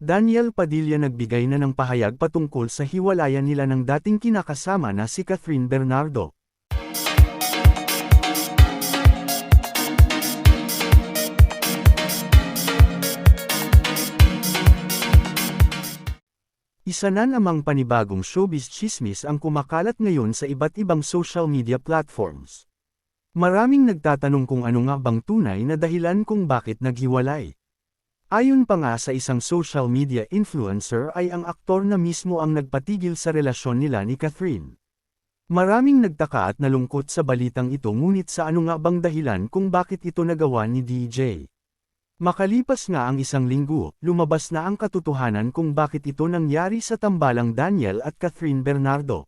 Daniel Padilla nagbigay na ng pahayag patungkol sa hiwalayan nila ng dating kinakasama na si Catherine Bernardo. Isa na namang panibagong showbiz chismis ang kumakalat ngayon sa iba't ibang social media platforms. Maraming nagtatanong kung ano nga bang tunay na dahilan kung bakit naghiwalay. Ayon pa nga sa isang social media influencer ay ang aktor na mismo ang nagpatigil sa relasyon nila ni Catherine. Maraming nagtaka at nalungkot sa balitang ito ngunit sa ano nga bang dahilan kung bakit ito nagawa ni DJ. Makalipas nga ang isang linggo, lumabas na ang katotohanan kung bakit ito nangyari sa tambalang Daniel at Catherine Bernardo.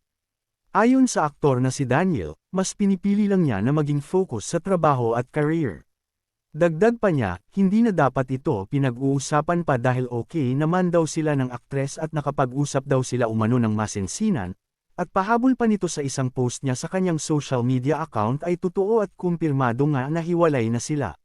Ayon sa aktor na si Daniel, mas pinipili lang niya na maging focus sa trabaho at career. Dagdag pa niya, hindi na dapat ito pinag-uusapan pa dahil okay naman daw sila ng aktres at nakapag-usap daw sila umano ng masinsinan, at pahabol pa nito sa isang post niya sa kanyang social media account ay totoo at kumpirmado nga na hiwalay na sila.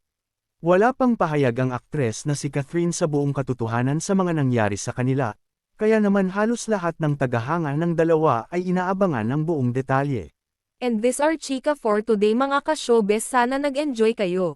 Wala pang pahayag ang aktres na si Catherine sa buong katotohanan sa mga nangyari sa kanila, kaya naman halos lahat ng tagahanga ng dalawa ay inaabangan ng buong detalye. And this are Chika for today mga ka-showbiz sana nag-enjoy kayo.